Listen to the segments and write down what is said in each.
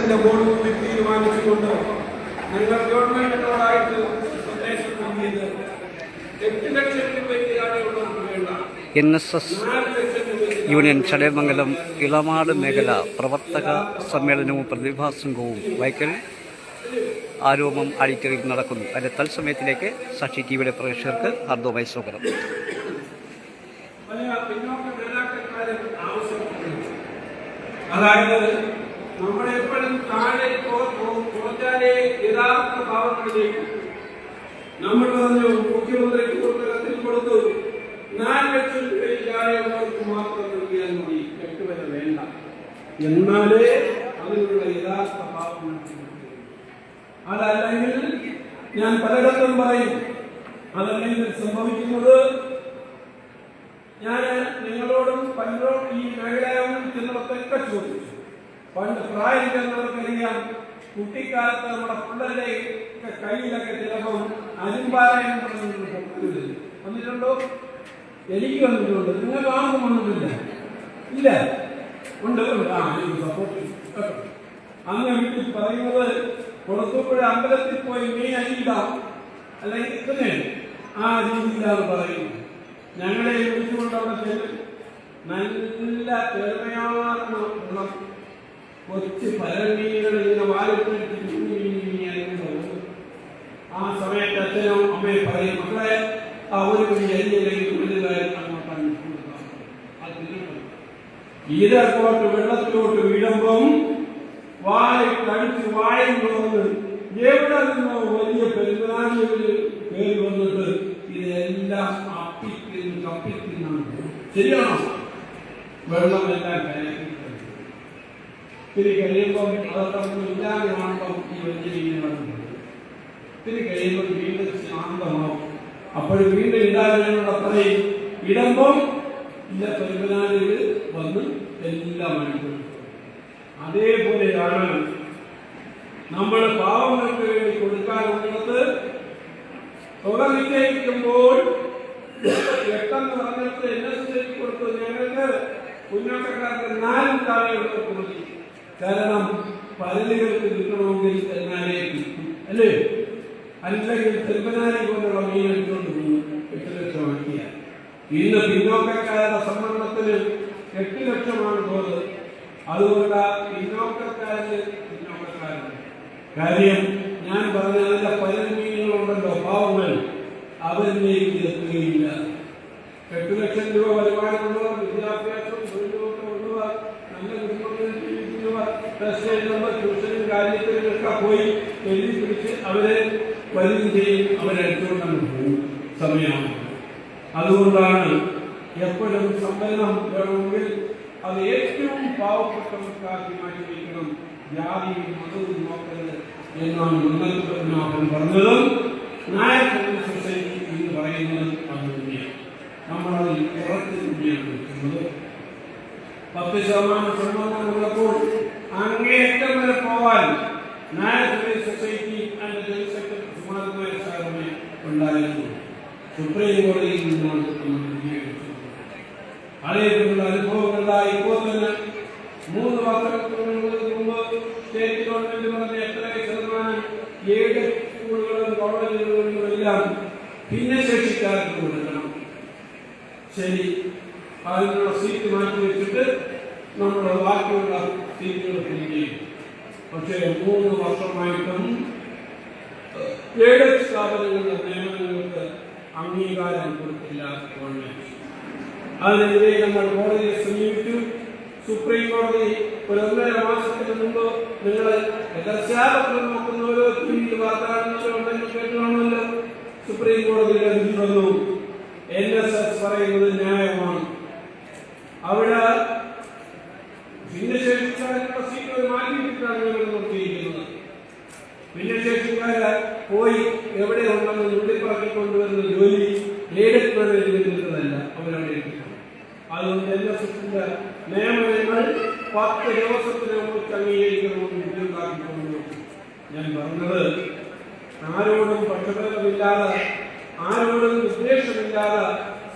എസിന്റെ ബോർഡ് കൂടി തീരുമാനിച്ചുകൊണ്ട് ഞങ്ങൾ ഗവൺമെന്റിനോടായിട്ട് സന്ദേശം നൽകിയത് എട്ട് ലക്ഷം രൂപയ്ക്കാണ് ഉള്ളവർക്ക് വേണ്ട. എൻ എസ് എസ് രൂപയ്ക്ക് യൂണിയൻ ചടയമംഗലം ഇളമാട് മേഖല പ്രവർത്തക സമ്മേളനവും പ്രതിഭാ സംഘവും വൈക്കൽ ആരോപം അടിക്കറിയിൽ നടക്കുന്നു. അതിന്റെ തത്സമയത്തിലേക്ക് സാക്ഷി ടി വിയുടെ പ്രേക്ഷകർക്ക് ഹാർദവമായി സ്വാഗതം. അതായത് നമ്മളെപ്പോഴും താഴെ കുറച്ചാലേ യഥാർത്ഥ ഭാവങ്ങളിലേക്ക്. നമ്മൾ പറഞ്ഞു മുഖ്യമന്ത്രിക്ക് കൊടുത്ത കത്തിൽ കൊടുത്തു. നാല് ലക്ഷം രൂപയില്ലാതെയുള്ളവർക്ക് മാത്രം നൽകിയാൽ മതി. എട്ട് വേണ്ട. എന്നാലേ അതിനുള്ള യഥാർത്ഥ ഭാവം. അതല്ലെങ്കിൽ ഞാൻ പലയിടത്തും പറയും അതല്ലെങ്കിൽ സംഭവിക്കുന്നത് ഞാൻ നിങ്ങളോടും പലരോടും ഈ മേഖലയോടും ചെന്നിടത്തൊക്കെ ചോദിച്ചു പണ്ട് പ്രായം ചെന്നവർക്കറിയാം കുട്ടിക്കാലത്ത് നമ്മുടെ പിള്ളേരുടെ കയ്യിലൊക്കെ ചിലപ്പം പറഞ്ഞിട്ടുണ്ട് വന്നിട്ടുണ്ടോ? എനിക്ക് വന്നിട്ടുണ്ട്. നിങ്ങൾക്ക് ആർക്കും വന്നിട്ടില്ല. ഇല്ല. ഉണ്ട് ഉണ്ട്. ആ സപ്പോർട്ട് അന്ന് വീട്ടിൽ പറയുന്നത് കൊടുത്തപ്പോഴ അമ്പലത്തിൽ പോയി നീ അരിയിടാം. അല്ലെങ്കിൽ തന്നെ ആ രീതിയിലാണ് പറയുന്നത്. ഞങ്ങളെ വിളിച്ചുകൊണ്ട് അവിടെ ചെല്ലും നല്ല പെരുമയാർന്ന ഗുണം. കൊച്ചു പരമീനുകൾ ഇങ്ങനെ വാലിട്ട് ആ സമയത്ത് അച്ഛനും അമ്മയും പറയും മക്കളെ ആ ഒരു പിടി അരിയില്ലെങ്കിൽ വലുതായി അങ്ങോട്ടാണ്. ഇതങ്ങോട്ട് വെള്ളത്തിലോട്ട് വീഴുമ്പം വായ കടിച്ച് വായും തുറന്ന് എവിടെ നിന്നോ വലിയ പെരുന്നാളികളിൽ കയറി വന്നിട്ട് ഇതെല്ലാം അപ്പിക്കുന്നു കപ്പിക്കുന്നു. ശരിയാണോ? വെള്ളമെല്ലാം കലക്കി ഇത്തിരി കഴിയുമ്പോൾ അതൊക്കെ ഒന്നും ഇല്ലാതെ കാണുമ്പം ഈ കഴിയുമ്പോൾ വീണ്ടും ശാന്തമാവും. അപ്പോൾ വീണ്ടും ഇടാനുള്ള പറയും ഇടുമ്പം ഇല്ല പെരുമനാളികൾ വന്ന് എല്ലാം അടിക്കും അതേപോലെയാണ് നമ്മൾ പാവങ്ങൾക്ക് വേണ്ടി കൊടുക്കാനുള്ളത് തുക നിശ്ചയിക്കുമ്പോൾ പറഞ്ഞിട്ട് എൻ എസ് കൊടുത്തു ഞങ്ങൾക്ക് മുന്നോട്ടക്കാർക്ക് നാലും താഴെയുള്ള മതി കാരണം പരലുകൾക്ക് കിട്ടണമെങ്കിൽ കിട്ടും അല്ലേ? അല്ലെങ്കിൽ ചെറുപ്പനാരി പോലുള്ള മീൻ എടുത്തുകൊണ്ട് പോകും. എട്ട് ലക്ഷം ആക്കിയ ഇന്ന് പിന്നോക്കക്കാരുടെ സംവരണത്തിന് എട്ട് ലക്ഷമാണ് തോത് അതുകൊണ്ട് പിന്നോക്കക്കാരിൽ പിന്നോക്കക്കാരുണ്ട് കാര്യം ഞാൻ പറഞ്ഞ അതിന്റെ പല മീനുകളുണ്ടല്ലോ പാവങ്ങൾ. അവരിലേക്ക് എത്തുകയില്ല. എട്ട് ലക്ഷം രൂപ വരുമാനമുള്ളവർ ടെസ്റ്റ് എഴുതുന്നവർ ട്യൂഷനും കാര്യത്തിലൊക്കെ പോയി എഴുതി പിടിച്ച് അവരെ വരും ചെയ്യും. അവരെടുത്തുകൊണ്ടാണ് പോകും. സമയമാണ്. അതുകൊണ്ടാണ് എപ്പോഴും സമ്മേളനം വേണമെങ്കിൽ അത് ഏറ്റവും പാവപ്പെട്ടവർക്കാക്കി മാറ്റി വയ്ക്കണം ജാതിയും മതവും നോക്കരുത് എന്നാണ് മുന്നത്തെ പറഞ്ഞതും നായർ സൊസൈറ്റി എന്ന് പറയുന്നത് അത് തന്നെയാണ്. നമ്മളത് ഉറച്ചു തന്നെയാണ് നിൽക്കുന്നത്. പത്ത് ശതമാനം ഉള്ളപ്പോൾ അങ്ങേയറ്റം വരെ പോവാൻ Congress society and general secretary സുമാരനായ സാറിനെ ഉണ്ടായിരുന്നു. സുപ്രീം കോടതിയിൽ നിന്നാണ് നമ്മൾ അനുഭവങ്ങളായി ഇപ്പോൾ തന്നെ മൂന്ന് വർഷങ്ങൾക്ക് മുമ്പ് സ്റ്റേറ്റ് ഗവൺമെന്റ് പറഞ്ഞ എത്ര ശതമാനം ഏഴ് സ്കൂളുകളും കോളേജുകളും എല്ലാം ഭിന്നശേഷിക്കാർക്ക് കൊടുക്കണം. ശരി. അതിനുള്ള സീറ്റ് മാറ്റി വെച്ചിട്ട് നമ്മൾ ബാക്കിയുള്ള സീറ്റുകൾ പിടിക്കുകയും. പക്ഷേ മൂന്ന് വർഷമായിട്ടും ഏഴ് സ്ഥാപനങ്ങളുടെ നിയമനങ്ങൾക്ക് അംഗീകാരം കൊടുത്തില്ല ഗവൺമെന്റ്. അതിനെതിരെ നമ്മൾ കോടതിയെ സമീപിച്ചു. സുപ്രീം കോടതി ഒരു ഒന്നര മാസത്തിന് മുമ്പ് നിങ്ങൾ എതിർശാപത്രം നോക്കുന്നവരോ ടി വി വാർത്താടുന്നവരോ സുപ്രീം കോടതിയുടെ വിധി വന്നു എൻ എസ് എസ് പറയുന്നത് ന്യായമാണ്. അവിടെ ഭിന്നശേഷിക്കാരുടെ സീറ്റുകൾ മാറ്റിയിട്ടാണ് ഞങ്ങൾ നിർത്തിയിരിക്കുന്നത് ഭിന്നശേഷിക്കാര് പോയി എവിടെ ഉണ്ടെന്ന് നുള്ളിപ്പറക്കി കൊണ്ടുവരുന്ന ജോലി എയ്ഡഡ് മാനേജ്മെന്റിന്റെതല്ല അവരവിടെ ഇരിക്കുന്നു അതുകൊണ്ട് എൻ എസ് എസിന്റെ നിയമനങ്ങൾ പത്ത് ദിവസത്തിനകം അംഗീകരിക്കണമെന്ന് ഉദ്യോഗാക്കിക്കൊണ്ടു ഞാൻ പറഞ്ഞത് ആരോടും പക്ഷഭേദമില്ലാതെ ആരോടും വിദ്വേഷമില്ലാതെ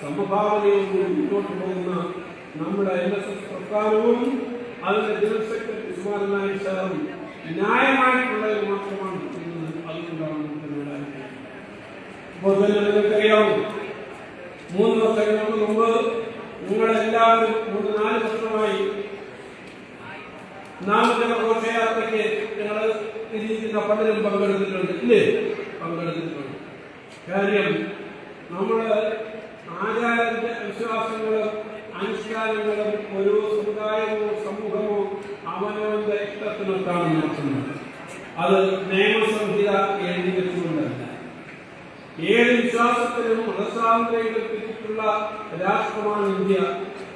സമഭാവനയോടുകൂടി മുന്നോട്ട് പോകുന്ന നമ്മുടെ എൻ എസ് എസ് പ്രസ്ഥാനവും അതിന്റെ ജനറൽ സെക്രട്ടറി നായർ ന്യായമായിട്ടുള്ളത് മാത്രമാണ് അതുകൊണ്ടാണ് നമുക്ക് നേടാൻ ഇപ്പോൾ തന്നെ നിങ്ങൾക്കറിയാവും. മൂന്ന് വർഷങ്ങൾക്ക് മുമ്പ് നിങ്ങളെല്ലാവരും മൂന്ന് നാല് വർഷമായി നാമജന ഘോഷയാത്രയ്ക്ക് ഞങ്ങൾ തിരിച്ചിരുന്ന പലരും പങ്കെടുത്തിട്ടുണ്ട്. ഇല്ലേ? പങ്കെടുത്തിട്ടുണ്ട്. കാര്യം നമ്മൾ ആചാരത്തിന്റെ വിശ്വാസങ്ങളും അനുഷ്ഠാനങ്ങളും ഓരോ സമുദായമോ സമൂഹമോ അവനവന്റെ ഇഷ്ടത്തിനൊത്താണ് നടത്തുന്നത് അത് നിയമസംഹിത എഴുതി വെച്ചുകൊണ്ടല്ല. ഏത് വിശ്വാസത്തിനും മതസ്വാതന്ത്ര്യത്തിലുള്ള രാഷ്ട്രമാണ് ഇന്ത്യ.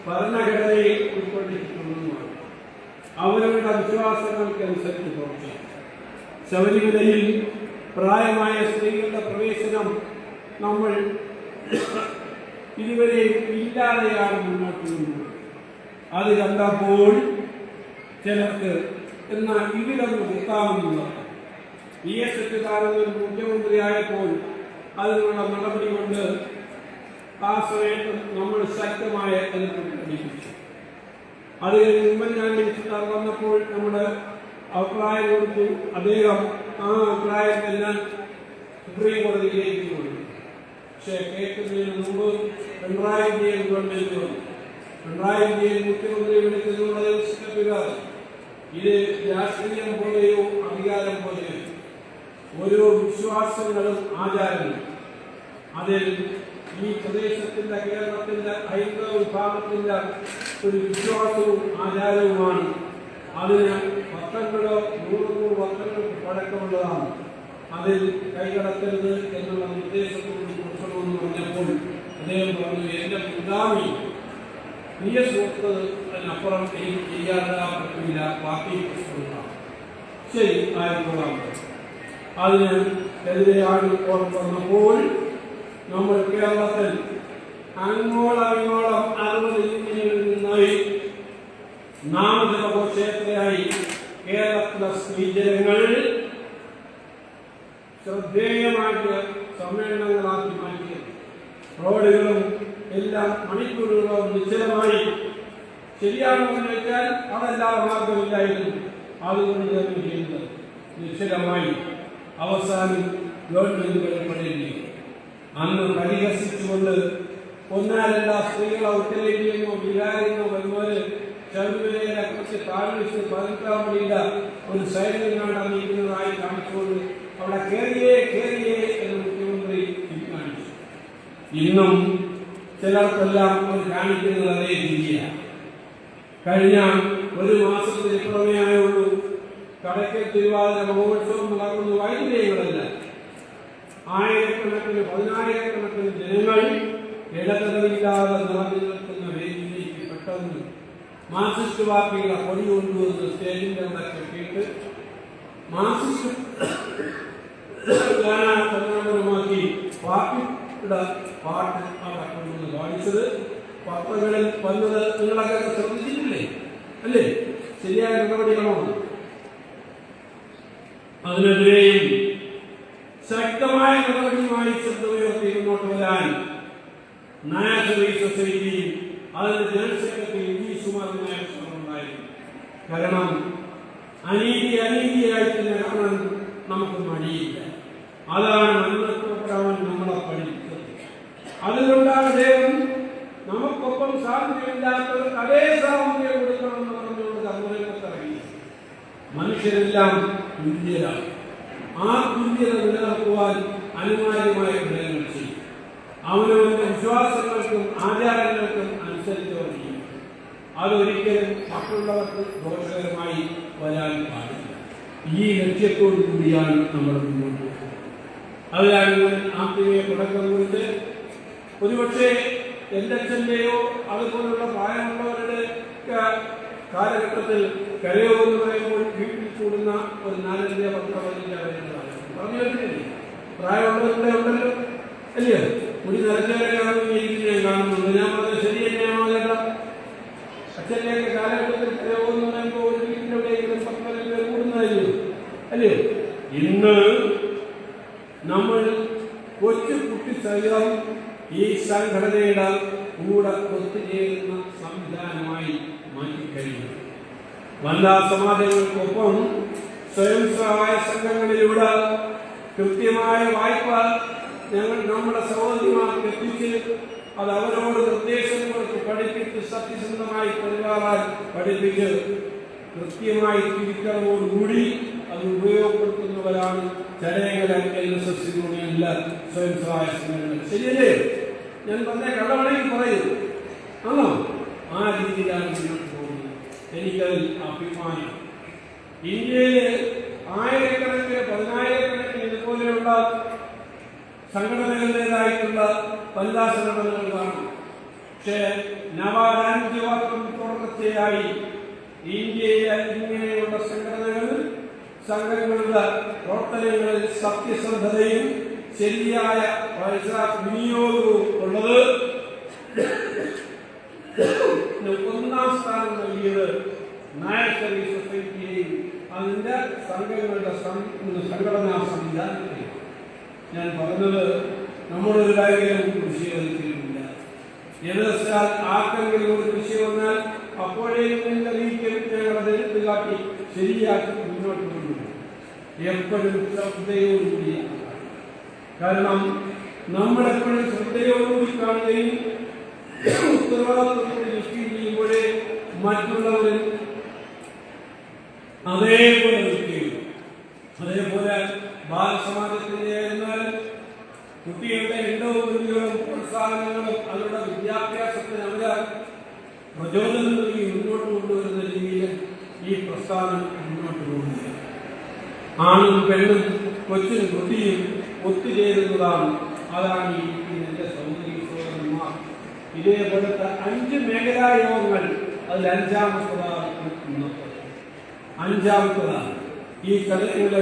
ഭരണഘടനയിൽ ഉൾക്കൊണ്ടിട്ടുള്ളതുമാണ് അവരവരുടെ വിശ്വാസങ്ങൾക്കനുസരിച്ച് പ്രവർത്തിക്കും ശബരിമലയിൽ പ്രായമായ സ്ത്രീകളുടെ പ്രവേശനം നമ്മൾ ഇതുവരെ ഇല്ലാതെയാണ് മുന്നോട്ട് അത് കണ്ടപ്പോൾ ചിലർക്ക് എന്നാൽ ഇതിലൊന്ന് കുത്താമെന്നുള്ളത് വി എസ് അച്യുതാനന്ദൻ മുഖ്യമന്ത്രിയായപ്പോൾ അതിനുള്ള നടപടി കൊണ്ട് ആ സമയത്ത് നമ്മൾ ശക്തമായ എതിർപ്പ് അത് കഴിഞ്ഞ് ഉമ്മൻചാണ്ടി സർക്കാർ വന്നപ്പോൾ നമ്മുടെ അഭിപ്രായം കൊടുത്തു അദ്ദേഹം ആ അഭിപ്രായത്തെല്ലാം സുപ്രീം കോടതിയിലേക്ക് കൊടുത്തു പക്ഷേ കേൾക്കുന്നതിന് മുമ്പ് പിണറായി വിജയൻ ഗവൺമെന്റ് വന്നു. പിണറായി വിജയൻ മുഖ്യമന്ത്രി വിളിച്ചതിനുള്ള സ്टेपുക ഇത് രാഷ്ട്രീയം പോലെയോ അധികാരം പോലെയോ ഓരോ വിശ്വാസങ്ങളും ആചാരങ്ങളും. അതിൽ ഈ പ്രദേശത്തിന്റെ കേരളത്തിന്റെ ഹൈന്ദവ വിഭാഗത്തിന്റെ ഒരു വിശ്വാസവും ആചാരവുമാണ്. അതിന് പത്തങ്ങളോ നൂറ് നൂറ് വർഷങ്ങൾക്ക് പഴക്കമുള്ളതാണ്. അതിൽ കൈകടക്കരുത് എന്നുള്ള നിർദ്ദേശത്തോട് കൊടുക്കണമെന്ന് പറഞ്ഞപ്പോൾ അദ്ദേഹം പറഞ്ഞു എന്റെ പിതാവി നീ സുഹൃത്ത് അതിനപ്പുറം എനിക്ക് ചെയ്യാൻ പറ്റില്ല പാർട്ടി ശരി ആയിക്കോളാം. അതിന് എതിരെ ആളുകൾ വന്നപ്പോൾ നമ്മൾ കേരളത്തിൽ അങ്ങോളങ്ങോളം അറുപത് ജില്ലകളിൽ നിന്നായി നാമജപഘോഷയാത്രയായി കേരളത്തിലെ സ്ത്രീജനങ്ങൾ ശ്രദ്ധേയമായിട്ട് സമ്മേളനങ്ങളാക്കി മാറ്റിയത്. റോഡുകളും എല്ലാം മണിക്കൂറുകളും നിശ്ചലമായി ശരിയാണെന്ന് വെച്ചാൽ അതെല്ലാം മാർഗമില്ലായിരുന്നു അതുകൊണ്ട് തന്നെ ചെയ്യുന്നത്. നിശ്ചലമായി അവസാനം ഗവൺമെന്റുകളെ പണിയില്ലേ അന്ന് പരിഹസിച്ചുകൊണ്ട് ഒന്നാലല്ല സ്ത്രീകളെ ഉത്തരേന്ത്യയെന്നോ ബീഹാരിന്നോ വരുന്നവര് ശബരിമലയിലെ കുറച്ച് താഴ്ച പതിനെട്ടാം പടിയില്ല ഒരു സൈന്യം അറിയിക്കുന്നതായി കാണിച്ചുകൊണ്ട് അവിടെ കയറിയേ കയറിയേ എന്ന് മുഖ്യമന്ത്രി കാണിച്ചു ഇന്നും ചിലർക്കെല്ലാം കാണിക്കുന്നത് അതേ രീതിയാണ്. കഴിഞ്ഞ ഒരു മാസത്തിന് ഇപ്പുറമേ ആയുള്ളൂ കടയ്ക്കൽ തിരുവാതിര മഹോത്സവം നടക്കുന്ന. വൈദ്യുതികളല്ല ആയിരക്കണക്കിന് പതിനായിരക്കണക്കിന് ജനങ്ങൾ ഇടതടവില്ലാതെ നിറഞ്ഞു നിൽക്കുന്ന വേദിയിലേക്ക് പെട്ടെന്ന് മാർക്സിസ്റ്റ് പാർട്ടികളെ പൊടി കൊണ്ടുവന്ന് സ്റ്റേജിന്റെ അവിടെ കെട്ടിയിട്ട് ഗാനാപരമാക്കി പാർട്ടിയുടെ പാട്ട് അവിടെ കൊണ്ടുവന്ന് പാടിച്ചത് പത്രങ്ങളിൽ വന്നത് നിങ്ങളൊക്കെ ശ്രദ്ധിച്ചിട്ടില്ലേ? അല്ലേ? ശരിയായ നടപടികളാണ് അതിനെതിരെയും ശക്തമായ നടപടിയുമായി ശ്രദ്ധ ഉയർത്തി മുന്നോട്ട് വരാൻ സർവീസ് സൊസൈറ്റിയും അതിന്റെ ജനറൽ സെക്രട്ടറി ജി സുമാർ ശ്രമമുണ്ടായിരുന്നു. കാരണം അനീതി അനീതിയായി തന്നെ കാണാൻ നമുക്ക് മടിയില്ല. അതാണ് അന്നത്തെ നമ്മളെ പഠിച്ചത് അതുകൊണ്ടാണ് അദ്ദേഹം നമുക്കൊപ്പം സ്വാതന്ത്ര്യമില്ലാത്തവർക്ക് അതേ സ്വാതന്ത്ര്യം കൊടുക്കണമെന്ന് പറഞ്ഞുകൊണ്ട് കർമ്മരംഗത്തിറങ്ങി മനുഷ്യരെല്ലാം തുല്യരാണ്. ആ തുല്യത നിലനിർത്തുവാൻ അനിവാര്യമായ ഘടകങ്ങൾ ചെയ്യും. അവനവന്റെ വിശ്വാസങ്ങൾക്കും ആചാരങ്ങൾക്കും അനുസരിച്ചവർ ചെയ്യും അതൊരിക്കലും മറ്റുള്ളവർക്ക് ദോഷകരമായി വരാൻ പാടില്ല. ഈ ലക്ഷ്യത്തോടു കൂടിയാണ് നമ്മൾ മുന്നോട്ട് പോകുന്നത്. അതിലാണ് ആത്മീയ തുടക്കം കൊണ്ട് ഒരുപക്ഷെ എന്റെ അച്ഛന്റെയോ അതുപോലുള്ള പ്രായമുള്ളവരുടെ കാലഘട്ടത്തിൽ കരയോ എന്ന് പറയുമ്പോൾ വീട്ടിൽ കൂടുന്ന ഒരു നാലഞ്ച് പത്ത് പറഞ്ഞു പ്രായമുള്ളവരുടെ ഉണ്ടല്ലോ. അല്ലയോ മുടി നിറഞ്ഞവരെയാണെന്ന് എനിക്ക് ഞാൻ കാണുന്നുണ്ട് ഞാൻ പറഞ്ഞത് ശരി തന്നെയാണോ ചേട്ടാ? അച്ഛന്റെയൊക്കെ കാലഘട്ടത്തിൽ കരയോ എന്ന് പറയുമ്പോൾ ഒരു വീട്ടിലൂടെയെങ്കിലും പത്ത് പതിനഞ്ച് അല്ലയോ ഇന്ന് നമ്മൾ കൊച്ചു കുട്ടി സഹിതം ഈ സംഘടനയുടെ കൂടെ ഒത്തുചേരുന്ന സംവിധാനമായി മാറ്റിക്കഴിഞ്ഞു. വനിതാ സമാജങ്ങൾക്കൊപ്പം സ്വയം സഹായ സംഘങ്ങളിലൂടെ കൃത്യമായ വായ്പ ഞങ്ങൾ നമ്മുടെ സഹോദരിമാർക്ക് എത്തിച്ച് അത് അവരോട് നിർദ്ദേശം കൊടുത്ത് പഠിപ്പിച്ച് സത്യസന്ധമായി പരിപാടാൻ പഠിപ്പിച്ച് കൃത്യമായി തിരിക്കറവോടുകൂടി അത് ഉപയോഗപ്പെടുത്തുന്നവരാണ് ജനങ്ങളെ എൻ എസ് എസ് യൂണിയനിലെ സ്വയം സഹായ സംഘങ്ങൾ ശരിയല്ലേ? ഞാൻ പറഞ്ഞ കടമണെങ്കിൽ പറയൂ ആണോ? ആ രീതിയിലാണ് മുന്നോട്ട് പോകുന്നത്. എനിക്കതിൽ അഭിമാനം. ഇന്ത്യയിലെ ആയിരക്കണക്കിന് പതിനായിരക്കണക്കിന് ഇതുപോലെയുള്ള സംഘടനകളുടേതായിട്ടുള്ള വനിതാ സംഘടനകൾ കാണും. പക്ഷേ നവാരാജ്യവാക്കം തുടർച്ചയായി ഇന്ത്യയിലെ ഇങ്ങനെയുള്ള സംഘടനകൾ സംഘടനകളുടെ പ്രവർത്തനങ്ങളിൽ സത്യസന്ധതയും ശരിയായ വിനിയോഗവും ഉള്ളത് ഒന്നാം സ്ഥാനം നൽകിയത് നായർ സർവീസ് സൊസൈറ്റിയെയും അതിന്റെ സംഘങ്ങളുടെ സംഘടനാ സംവിധാനത്തെയും. ഞാൻ പറഞ്ഞത് നമ്മളൊരു കാര്യം കൃഷി കളിക്കുന്നില്ല എന്നുവെച്ചാൽ ആർക്കെങ്കിലും ഒരു കൃഷി വന്നാൽ അപ്പോഴേക്കും എന്റെ വീട്ടിൽ കാട്ടി ശരിയാക്കി മുന്നോട്ട് കൊണ്ടുപോകും എപ്പോഴും ശ്രദ്ധയോടുകൂടി കാരണം നമ്മൾ എപ്പോഴും ശ്രദ്ധയോടുകൂടി കാണുകയും ഉത്തരവാദിത്വത്തോട് ദൃഷ്ടിയിൽ ചെയ്യുമ്പോഴേ മറ്റുള്ളവരിൽ അതേപോലെ നിൽക്കുകയും അതേപോലെ ബാലസമാജത്തിന്റെ എന്നാൽ കുട്ടികളുടെ എണ്ണവും കുട്ടികളും പ്രോത്സാഹനങ്ങളും അവരുടെ വിദ്യാഭ്യാസത്തിന് അവർ പ്രചോദനം നൽകി മുന്നോട്ട് കൊണ്ടുവരുന്ന രീതിയിൽ ഈ പ്രസ്ഥാനം മുന്നോട്ട് പോകുന്നത് ആണും പെണ്ണും കൊച്ചിനും കുട്ടിയും ഒത്തുചേരുന്നതാണ്. അതാണ് ഈ എന്റെ സൗന്ദര്യ സഹോദരന്മാർ ഇതേപോലത്തെ അഞ്ച് മേഖലാ യോഗങ്ങൾ അതിൽ അഞ്ചാമത്തതാണ് അഞ്ചാമത്തതാണ്. ഈ കലയുടെ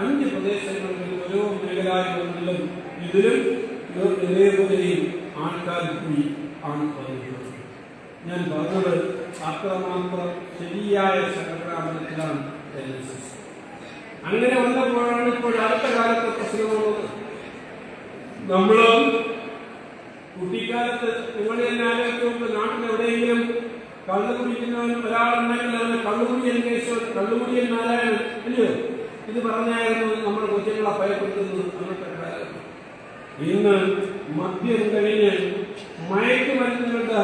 അഞ്ച് പ്രദേശങ്ങളിലും ഓരോ മേഖലാകളിലും ഇതിലും ഇതേപോലെയും ആൾക്കാർ കൂടി ആണ് പറയുന്നത് ഞാൻ പറഞ്ഞത് അത്രമാത്രം ശരിയായ സംഘടനാബലത്തിലാണ് LSS. അങ്ങനെ വന്നപ്പോഴാണ് ഇപ്പോൾ അടുത്ത കാലത്തെ പ്രശ്നം നമ്മൾ കുട്ടിക്കാലത്ത് നിങ്ങൾ തന്നെ ആലോചിച്ചുകൊണ്ട് നാട്ടിൽ എവിടെയെങ്കിലും കള്ളു കുടിക്കുന്നവൻ ഒരാളുണ്ടെങ്കിൽ അവന് കള്ളുകുടിയൻ കേശവൻ കള്ളുകുടിയൻ നാരായണൻ അല്ലയോ? ഇത് പറഞ്ഞായിരുന്നു നമ്മുടെ കൊച്ചുങ്ങളെ ഭയപ്പെടുത്തുന്നത് അന്നത്തെ കാലം ഇന്ന് മദ്യം കഴിഞ്ഞ് മയക്കുമരുന്നുകളുടെ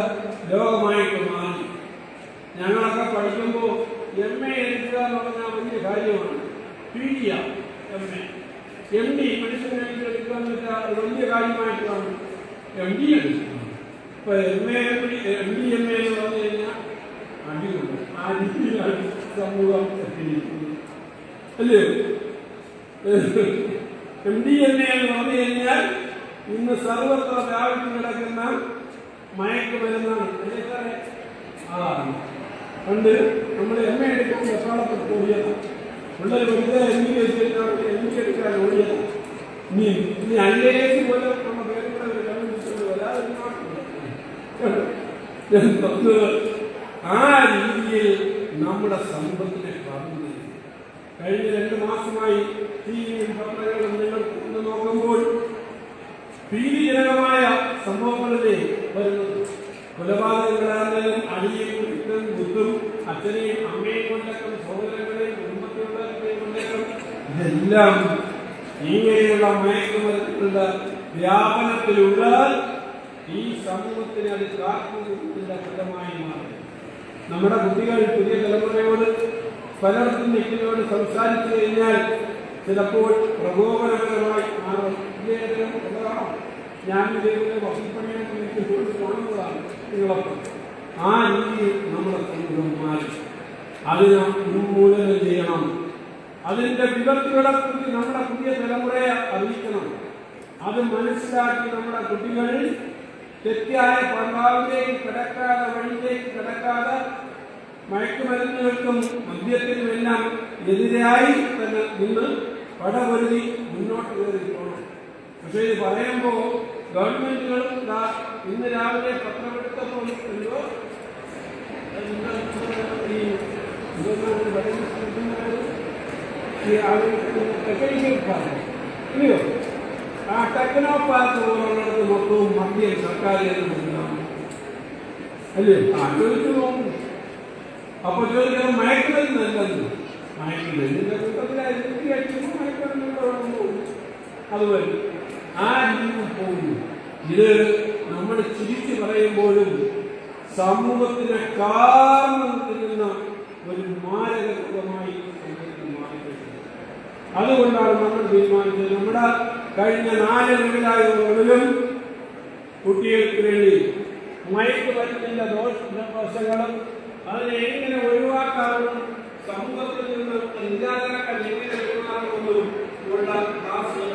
ലോകമായിട്ട് മാറി. ഞങ്ങളൊക്കെ പഠിക്കുമ്പോൾ എം എ എടുക്കുക എന്ന് പറഞ്ഞാൽ വലിയ കാര്യമാണ്. P ഡിയ M A M D medicine കഴിഞ്ഞ് എടുക്കുക എന്ന് വെച്ചാൽ അത് വലിയ കാര്യമായിട്ട് കാണും എം ഡി എടുക്കുന്നു ഇപ്പൊ M A M D M A എന്ന് പറഞ്ഞു കഴിഞ്ഞാൽ അടിയുണ്ട്. ആ രീതിയിലാണ് സമൂഹം എത്തിയിരിക്കുന്നത്. അല്ലേ? എം ഡി എം എ എന്ന് പറഞ്ഞു കഴിഞ്ഞാൽ ഇന്ന് സർവത്ര വ്യാപിച്ചു കിടക്കുന്ന മയക്കുമരുന്നാണ് അല്ലേ സാറേ അതാണ് പണ്ട് നമ്മൾ എം എ എടുക്കാൻ എറണാകുളത്ത് ഓടിയത് പിള്ളേർ വെറുതെ M B S M B എടുക്കാൻ ഓടിയത് നീ നീ അതിലേക്ക് പോലും നമ്മുടെ പേര് കൂടെ ഒരു ഗവൺമെന്റ് വരാതെ ആ രീതിയിൽ നമ്മുടെ സമ്പത്തിനെ പറഞ്ഞു കഴിഞ്ഞ രണ്ട് മാസമായി ടിവിയും പത്രങ്ങളും നിങ്ങൾ ഇന്ന് നോക്കുമ്പോൾ ഭീതിജനകമായ സംഭവങ്ങളിലെ വരുന്നത്. കൊലപാതകങ്ങളാണെങ്കിലും അടിയും കുത്തും കുത്തും. അച്ഛനെയും അമ്മയെ കൊണ്ടേക്കും സഹോദരങ്ങളെയും കുടുംബത്തിലുള്ളവരെയും കൊണ്ടേക്കും ഇതെല്ലാം ഇങ്ങനെയുള്ള മയക്കുമരുന്നുകളുടെ വ്യാപനത്തിലുള്ളാൽ ഈ സമൂഹത്തിന് അത് കാക്കുന്നതിന്റെ ഫലമായി മാറി. നമ്മുടെ കുട്ടികൾ പുതിയ തലമുറയോട് പലർക്കും നിൽക്കുന്നവരോട് സംസാരിച്ചു കഴിഞ്ഞാൽ ചിലപ്പോൾ പ്രകോപനപരമായി മാറും. ഞാൻ ഇതേപോലെ വസതിപ്പണിയായിട്ട് കൂടുതൽ കാണുന്നതാണ് നിങ്ങളൊക്കെ. ആ രീതിയിൽ നമ്മുടെ സമൂഹം മാറി അതിന് ഉന്മൂലനം ചെയ്യണം. അതിന്റെ വിപത്തുകളെ കുറിച്ച് നമ്മുടെ പുതിയ തലമുറയെ അറിയിക്കണം. അത് മനസ്സിലാക്കി നമ്മുടെ കുട്ടികൾ തെറ്റായ പങ്കാളിലേക്ക് കിടക്കാതെ വഴിയിലേക്ക് കിടക്കാതെ മയക്കുമരുന്നുകൾക്കും മദ്യത്തിനുമെല്ലാം എതിരായി തന്നെ നിന്ന് പടപൊരുതി മുന്നോട്ട് പോകണം. പക്ഷേ ഇത് പറയുമ്പോൾ ഗവൺമെന്റുകളും ഇന്ന് രാവിലെ പത്രമെടുത്തപ്പോൾ എന്തോ ഈ ഇതൊന്നും പറയുന്നത് ടെക്നിക്കൽ പാർക്ക് ഇല്ലയോ ആ ടെക്നോ പാർക്ക് പോലുള്ളത് മൊത്തവും മദ്യം സർക്കാർ അല്ലേ? ആ ചോദിച്ചു നോക്കും. അപ്പൊ ചോദിക്കണം മയക്കുമരുന്ന് നല്ലത് മയക്കുമരുന്നിന്റെ കൂട്ടത്തിലായിരിക്കും കുത്തിയടിക്കുമ്പോൾ മയക്കുമരുന്നിന്റെ വളർന്നു അത് വരും. ആ രീതിയിൽ പോകുന്നു ഇത് നമ്മൾ ചിരിച്ചു പറയുമ്പോഴും സമൂഹത്തിന്റെ കാരണം തിരുന്ന ഒരു മാരകമായി സമൂഹത്തിൽ മാറിയിട്ടുണ്ട് അതുകൊണ്ടാണ് നമ്മൾ തീരുമാനിച്ചത്. നമ്മുടെ കഴിഞ്ഞ നാല് മേഖലകളിലും കുട്ടികൾക്ക് വേണ്ടി മയക്ക് മയക്കുമരുന്നിന്റെ ദോഷങ്ങളും അതിനെ എങ്ങനെ ഒഴിവാക്കാമെന്നും സമൂഹത്തിൽ നിന്ന് ഇല്ലാതാക്കാൻ എങ്ങനെ ഒഴിവാക്കാമെന്നും ഉള്ള ക്ലാസുകൾ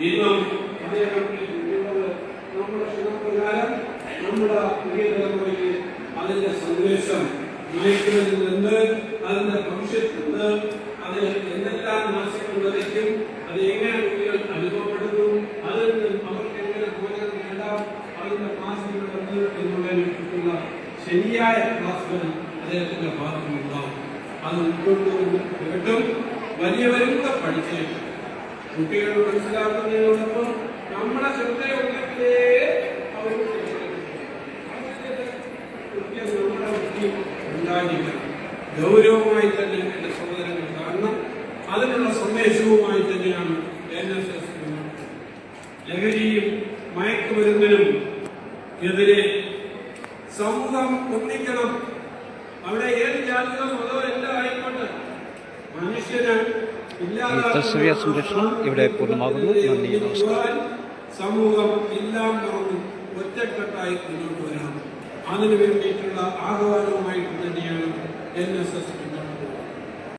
ഇന്നും അതേപോലെ നമ്മുടെ ക്ഷണപ്രകാരം നമ്മുടെ പുതിയ തലമുറയിൽ അതിന്റെ സന്ദേശം മയക്കുന്നതിൽ നിന്ന് അതിന്റെ ഭവിഷ്യത്തുനിന്ന് എന്തെല്ലാം നാശങ്ങൾ വരയ്ക്കും അത് എങ്ങനെ കുട്ടികൾ അനുഭവപ്പെടുന്നു അതിൽ അവർക്ക് എങ്ങനെ പോലും നേടാം അതിന്റെ ക്ലാസ്സുകൾ എന്നുള്ളതിനെക്കുറിച്ചുള്ള ശരിയായ ക്ലാസ്സുകൾ അദ്ദേഹത്തിന്റെ ഭാഗത്തുനിന്നുണ്ടാവും. അത് ഉൾക്കൊണ്ടുകൊണ്ട് കേട്ടും വലിയവരും കൂടെ പഠിച്ചേക്കും കുട്ടികൾ മനസ്സിലാക്കുന്നതിനോടൊപ്പം നമ്മുടെ ശ്രദ്ധയുള്ളേ അവർ ഉണ്ടായിരിക്കണം. ഗൗരവമായി തന്നെ എന്റെ സഹോദരങ്ങൾ അതിനുള്ള സന്ദേശവുമായി തന്നെയാണ് എൻ എസ് എസ് ലഹരിയും മയക്കുമരുന്നിനും എതിരെ സമൂഹം ഒന്നിക്കണം. അവിടെ ഏത് ജാതിയോ മതോ എല്ലാം ആയിക്കോട്ടെ. മനുഷ്യന് തത്സമയ സംരക്ഷണം ഇവിടെ പൂർണമാകുന്നു. നന്ദി നമസ്കാരം. സമൂഹം എല്ലാം മറന്ന് ഒറ്റക്കെട്ടായി മുന്നോട്ട് വരണം അതിനു വേണ്ടിയിട്ടുള്ള ആഹ്വാനവുമായിട്ട് തന്നെയാണ് എൻ എസ് എസ്